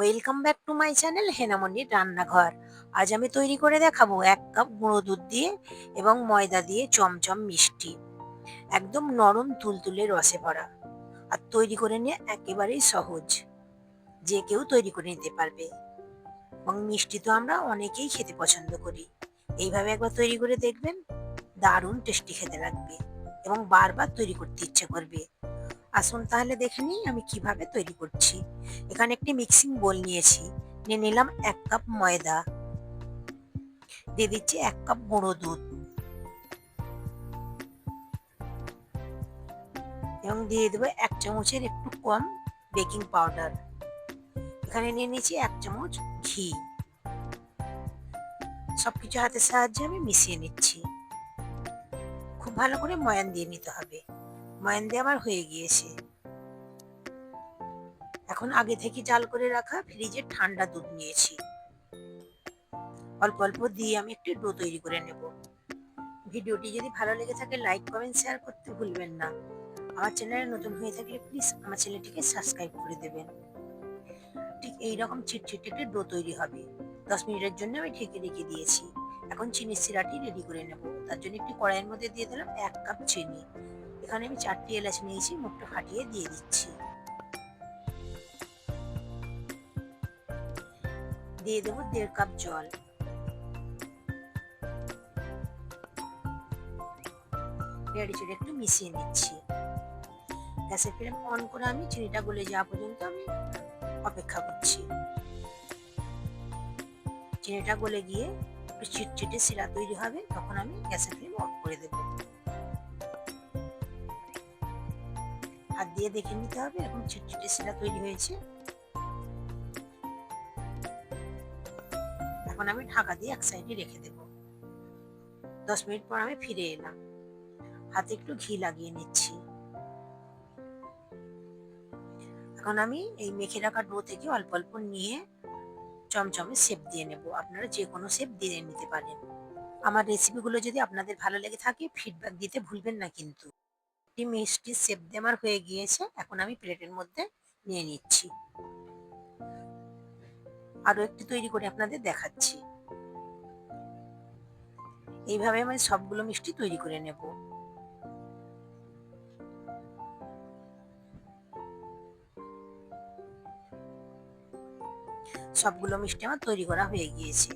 Welcome back to my channel হেনামন্ডির রান্নাঘর আজ আমি তৈরি করে দেখাবো এক কাপ গুঁড়ো দুধ দিয়ে এবং ময়দা দিয়ে চমচম মিষ্টি। একদম নরম তুলতুলে রসে ভরা। আর তৈরি করে নিয়ে একেবারেই সহজ। যে কেউ তৈরি করে নিতে পারবে। এবং মিষ্টি তো আমরা অনেকেই খেতে পছন্দ করি। এইভাবে একবার তৈরি করে দেখবেন, দারুণ টেস্টি খেতে লাগবে। এবং বারবার তৈরি করতে ইচ্ছে করবে। আসুন তাহলে দেখে নিই আমি কীভাবে তৈরি করছি। এখানে একটি মিক্সিং বোল নিয়েছি। নিয়ে নিলাম এক কাপ ময়দা। দিয়ে দিচ্ছি এক কাপ গুঁড়ো দুধ। এবং দিয়ে দেবো এক চামচের একটু কম বেকিং পাউডার এখানে নিয়ে নিয়েছি এক চামচ ঘি। সবকিছু হাতের সাহায্যে আমি মিশিয়ে নিচ্ছি। খুব ভালো করে ময়ান দিয়ে নিতে হবে। ময়ান আমার হয়ে গিয়েছে। এখন আগে থেকে জাল করে রাখা ফ্রিজে ঠান্ডা দুধ নিয়েছি। অল্প অল্প দিয়ে আমি একটি ডো তৈরি করে নেব। ভিডিওটি যদি ভালো লেগে থাকে, লাইক, কমেন্ট, শেয়ার করতে ভুলবেন না। আমার চ্যানেলে নতুন হয়ে থাকলে প্লিজ আমার চ্যানেলটিকে সাবস্ক্রাইব করে দেবেন। ঠিক এইরকম চিটচিটে একটি ডো তৈরি হবে। দশ মিনিটের জন্য আমি ঢেকে রেখে দিয়েছি। এখন চিনির সিরাটি রেডি করে নেব। তার জন্য একটি কড়াইয়ের মধ্যে দিয়ে দিলাম এক কাপ চিনি। এখানে আমি চারটি এলাচ নিয়েছি মুখটা ফাটিয়ে দিয়ে দিচ্ছি। দিয়ে দেবো দেড় কাপ জল। নেড়ে চেড়ে একটু মিশিয়ে নিচ্ছি। গ্যাসের ফ্লেম অন করে আমি চিনিটা গলে যাওয়া পর্যন্ত আমি অপেক্ষা করছি। চিনিটা গলে গিয়ে একটু চিটচিটে শিরা তৈরি হবে, তখন আমি গ্যাসের ফ্লেম অফ করে দেবো। হাত দিয়ে দেখে নিতে হবে এখন চিটচিটে শিরা তৈরি হয়েছে। এখন আমি ঢাকা দিয়ে এক সাইডে রেখে দেব। দশ মিনিট পর আমি ফিরে এলাম। হাতে একটু ঘি লাগিয়ে নিচ্ছি। এখন আমি এই মেখে রাখা ডো থেকে অল্প অল্প নিয়ে চমচমে শেপ দিয়ে নেব। আপনারা যে কোনো শেপ দিয়ে নিতে পারেন। আমার রেসিপিগুলো যদি আপনাদের ভালো লেগে থাকে ফিডব্যাক দিতে ভুলবেন না কিন্তু। একটি মিষ্টি শেপ দিয়ে আমার হয়ে গিয়েছে, এখন আমি প্লেটের মধ্যে নিয়ে নিচ্ছি। আরও একটি তৈরি করে আপনাদের দেখাচ্ছি। এইভাবে আমি সবগুলো মিষ্টি তৈরি করে নেব। সবগুলো মিষ্টি আমার তৈরি করা হয়ে গিয়েছে।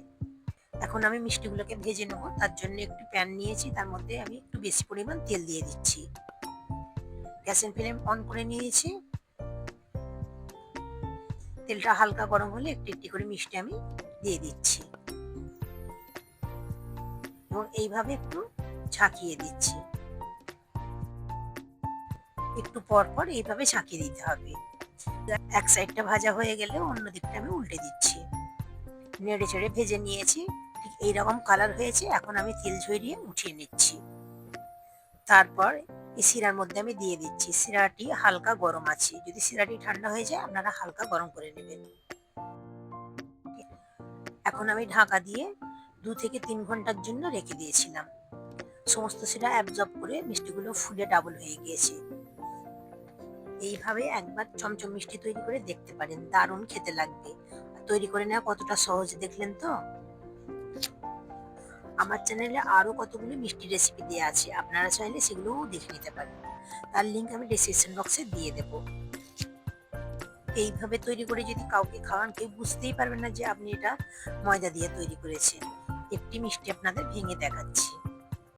এখন আমি মিষ্টিগুলোকে ভেজে নেব। তার জন্য একটু প্যান নিয়েছি, তার মধ্যে আমি একটু বেশি পরিমাণ তেল দিয়ে দিচ্ছি। গ্যাসের ফ্লেম অন করে নিয়েছি। তেলটা হালকা গরম হলে একটু একটি করে মিষ্টি আমি দিয়ে দিচ্ছি। এবং এইভাবে একটু ঝাঁকিয়ে দিচ্ছি। একটু পর পর এইভাবে ঝাঁকিয়ে দিতে হবে। এক সাইডটা ভাজা হয়ে গেলে অন্য দিকটা আমি উল্টে দিচ্ছি। নেড়ে চেড়ে ভেজে নিয়েছি। ঠিক এইরকম কালার হয়েছে, এখন আমি তেল ঝরিয়ে উঠিয়ে নিচ্ছি। তারপর এই শিরার মধ্যে আমি দিয়ে দিচ্ছি। শিরাটি হালকা গরম আছে। যদি শিরাটি ঠান্ডা হয়ে যায়, আপনারা হালকা গরম করে নেবেন। এখন আমি ঢাকা দিয়ে দু থেকে তিন ঘণ্টার জন্য রেখে দিয়েছিলাম। সমস্ত শিরা অ্যাবজর্ব করে মিষ্টিগুলো ফুলে ডাবল হয়ে গিয়েছে। এইভাবে একবার চমচম মিষ্টি তৈরি করে দেখতে পারেন। দারুণ খেতে লাগবে। তৈরি করে নেওয়া কতটা সহজ, দেখলেন তো? আমার চ্যানেলে আরও কতগুলো মিষ্টি রেসিপি দেওয়া আছে, আপনারা চাইলে সেগুলোও দেখে নিতে পারেন তার লিঙ্ক আমি ডিসক্রিপশন বক্সে দিয়ে দেব। এইভাবে তৈরি করে যদি কাউকে খাওয়ান, কেউ বুঝতেই পারবেন না যে আপনি এটা ময়দা দিয়ে তৈরি করেছেন। একটি মিষ্টি আপনাদের ভেঙে দেখাচ্ছি।